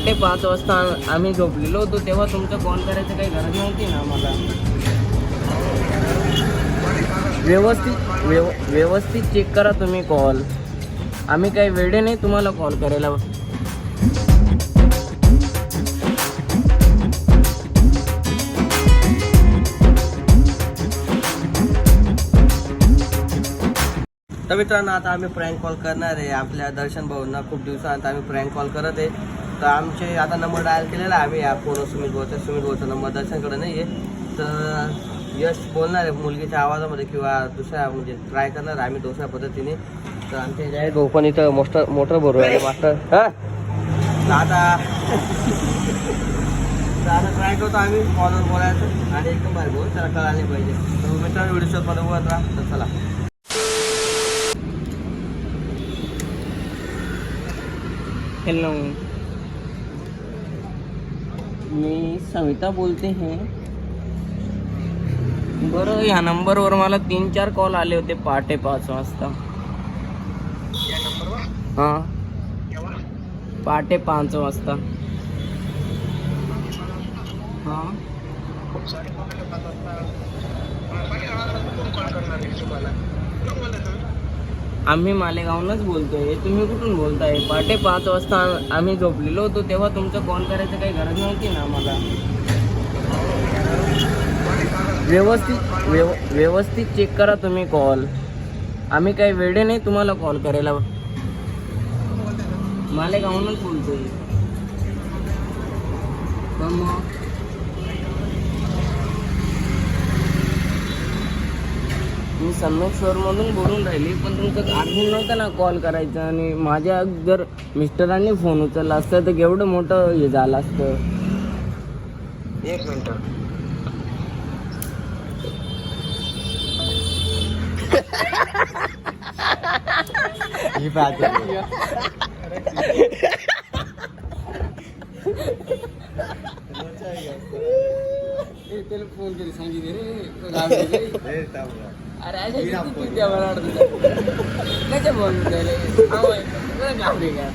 पहाटे पाच वाजता आम्ही झोपलेलो होतो तेव्हा तुमचं कॉल करायचं काही गरज नव्हती ना आम्हाला. व्यवस्थित व्यव व्यवस्थित चेक करा तुम्ही कॉल आम्ही काही वेळे नाही तुम्हाला कॉल करायला. तर मित्रांनो आता आम्ही प्रँक कॉल करणार आहे. आपल्या दर्शन भाऊंना खूप दिवसांत आम्ही प्रँक कॉल करत आहे. तर आमचे आता नंबर डायल केलेला आहे आम्ही या फोनवर सुमित भाऊचा सुमित भाऊचा नंबर दर्शनकडे नाही आहे तर यश बोलणार आहे मुलगीच्या आवाजामध्ये किंवा दुसऱ्या म्हणजे ट्राय करणार आहे आम्ही दुसऱ्या पद्धतीने. तर आमचे जाहीर भाऊ पण इथं मोस्टर मोटर भरू आहे मास्टर. हां? तर आता तर आता ट्राय करतो आम्ही कॉलवर बोलायचं आणि एकदम भारी बोल त्याला कळाले पाहिजे. तर मित्रांनो व्हिडिओ शोधमध्ये बोलत राहा तर चला. हॅलो मी सविता बोलते हैं. बरं ह्या नंबरवर मला तीन चार कॉल आले होते पहाटे पाच वाजता. हां. पहाटे पाच वाजता. हां. आम्ही मालेगावनच बोलतोय. तुम्ही कुठून बोलताय? पहाटे पाच वाजता आम्ही झोपलेलो होतो तेव्हा तुमचं कॉल करायचं काही गरज नव्हती ना आम्हाला. व्यवस्थित व्यव व्यवस्थित चेक करा तुम्ही कॉल आम्ही काही वेळे नाही तुम्हाला कॉल करायला. मालेगावनच बोलतोय. पण मग मी संमेश्वरमधून बोलून राहिली पण तुमचं आठवण नव्हतं ना कॉल करायचं? आणि माझ्या जर मिस्टरांनी फोन उचलला असतं तर केवढं मोठं हे झालं असतं? एक मिनटं. ही त्याला फोन करी सांगितले रे अरे अशा किती मला कशा फोन केले का?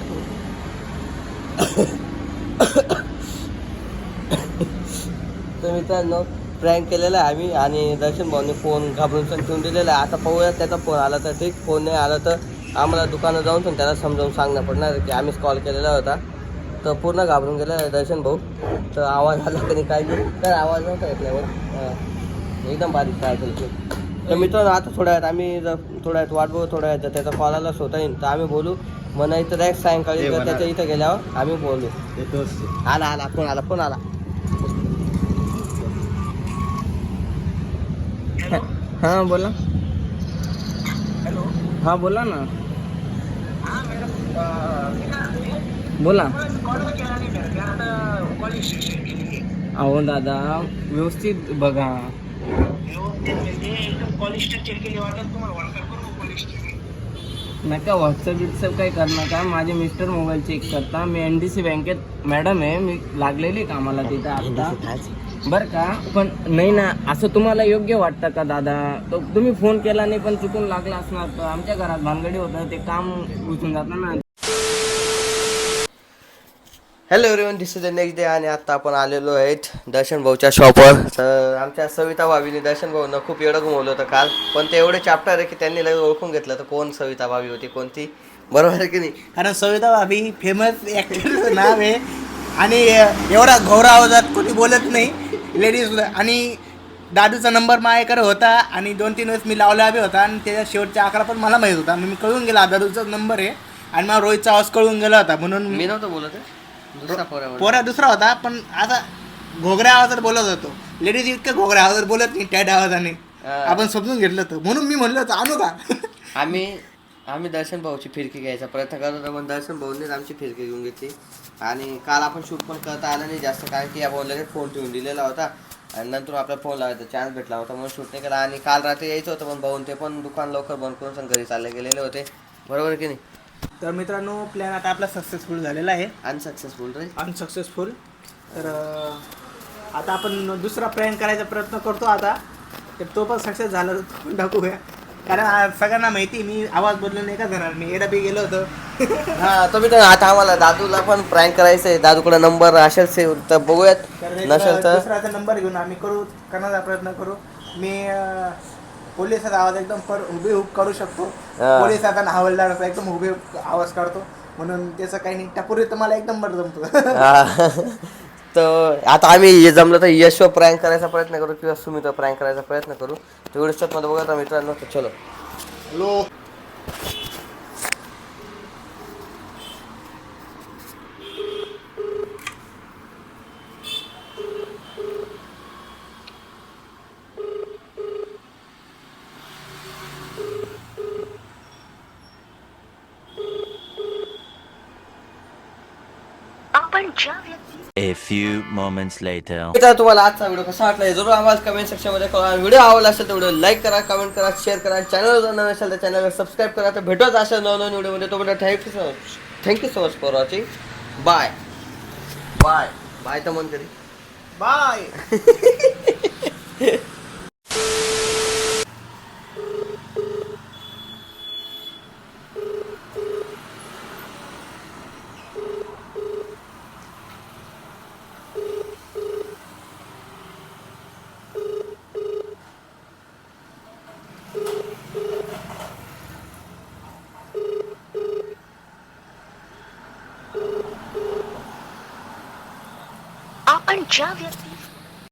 तर मित्रांनो प्रँक केलेला आहे आम्ही आणि दर्शन भाऊने फोन घाबरून पण ठेवून दिलेला आहे. आता पाहूया त्याचा फोन आला तर ठीक. फोन नाही आला तर आम्हाला दुकानात जाऊन पण त्याला समजावून सांगणं पडणार की आम्हीच कॉल केलेला होता. तर पूर्ण घाबरून गेला दर्शन भाऊ. तर आवाज आला कधी काय नाही. तर आवाज नव्हता येतल्यावर हां एकदम बारीक काय असेल तर मित्रांनो आता थोड्या वेळात आम्ही जर थोड्या वेळात वाट बघू थोड्या वेळात त्याचा कॉल आला स्वतः येईल तर आम्ही बोलू म्हणा इथं डायरेक्ट सायंकाळी. त्याच्या इथं गेल्यावर आम्ही बोलू. आला आला फोन आला फोन आला. हां बोला. हां बोला ना. बोला. अहो दादा व्यवस्थित बघा. नका व्हॉट्सअप बिट्सअप काही करू नका. माझे मिस्टर मोबाईल चेक करता मी एन डी सी बँकेत मॅडम आहे मी लागलेली कामाला तिथं आता. बरं का? पण नाही ना असं तुम्हाला योग्य वाटतं का दादा? तो तुम्ही फोन केला नाही पण चुकून लागला असणार तर आमच्या घरात भानगडी होतं ते काम घुसून जातं ना. Hello everyone this is the next day आणि आता आपण आलेलो आहेत दर्शन भाऊच्या शॉपवर तर आमच्या सविता भावीने दर्शन भाऊनं खूप एवढं घुमवलं होतं काल. पण ते एवढे चॅप्टर आहे की त्यांनी लगेच ओळखून घेतलं. तर कोण सविता भावी होती कोणती? बरोबर आहे की नाही? कारण सविता भाभी फेमस ॲक्टरचं नाव आहे. आणि एवढा घोरा आवाजात कोणी बोलत नाही. लेडीज आणि दादूचा नंबर माझ्याकडे होता आणि दोन तीन वेळेस मी लावला बी होता आणि त्याच्या शेवटचा आकडा पण मला माहीत होता. मी कळून गेला दादूचा नंबर आहे. आणि मला रोहितचा आवाज कळून गेला होता म्हणून मी नव्हतं बोलत आहे. दुसरा. पोरा दुसरा होता पण आता घोगऱ्या आवाजात बोलत होतो. लेडीज इतकं घोगऱ्या आवाजात बोलत नाही टॅड आवाजाने. आपण समजून घेतलं होतं. म्हणून मी म्हणलं होतं आणू का? आम्ही आम्ही दर्शन भाऊची फिरकी घ्यायचा प्रयत्न करत होतो पण दर्शन भाऊनेच आमची फिरकी घेऊन घेतली. आणि काल आपण शूट पण करता आलं नाही जास्त कारण की आपण लगेच फोन ठेवून दिलेला होता. आणि नंतर आपला फोन लावायचा चान्स भेटला होता म्हणून शूट नाही केला. आणि काल रात्री यायचं होतं पण भाऊन ते पण दुकान लवकर बंद करून घरी चालले गेलेले होते. बरोबर की नाही? तर मित्रांनो प्लॅन आता आपला सक्सेसफुल झालेला आहे. अनसक्सेसफुल रे अनसक्सेसफुल तर आता आपण दुसरा प्रँक करायचा प्रयत्न करतो आता. तर तो पण सक्सेस झाला टाकूया कारण सगळ्यांना माहिती मी आवाज बदलून नाही का करणार मी एडा बी गेलो होतो. हा तुम्ही तर आता आम्हाला दादूला पण प्रँक करायचं आहे दादूकडे नंबर असेल सेव तर बघूयात. नसेल तर? दुसऱ्याचा नंबर घेऊन आम्ही करू करण्याचा प्रयत्न करू. मी पोलिसाचा आवाज एकदम कर हुबेहूब करू शकतो. पोलिसाचा आणि हवालदाराचा एकदम हुबेहूब आवाज काढतो. म्हणून त्याचं काही नाही. त्यापूर्वी तर मला एक नंबर जमतो. हा. तर आता आम्ही हे जमलं तर यशो प्रँक करायचा प्रयत्न करू किंवा सुमित प्रँक करायचा प्रयत्न करू. तर व्हिडिओमध्ये बघा मित्रांनो. तर चलो. हॅलो आपण ज्या व्यक्ती A few moments later. मित्र तुम्हाला आजचा व्हिडिओ कसा वाटला हे जरूर आम्हाला कमेंट सेक्शनमध्ये कळवा. व्हिडिओ आवडला असेल तर व्हिडिओ लाईक करा कमेंट करा शेअर करा. चॅनल जर नवीन असेल तर चॅनलला सबस्क्राईब करा. तर भेटत अशा नवनवीन व्हिडिओमध्ये. तोपर्यंत thank you so much thank you so much for watching bye bye bye तर मन करी बाय आपण ज्या व्यक्ती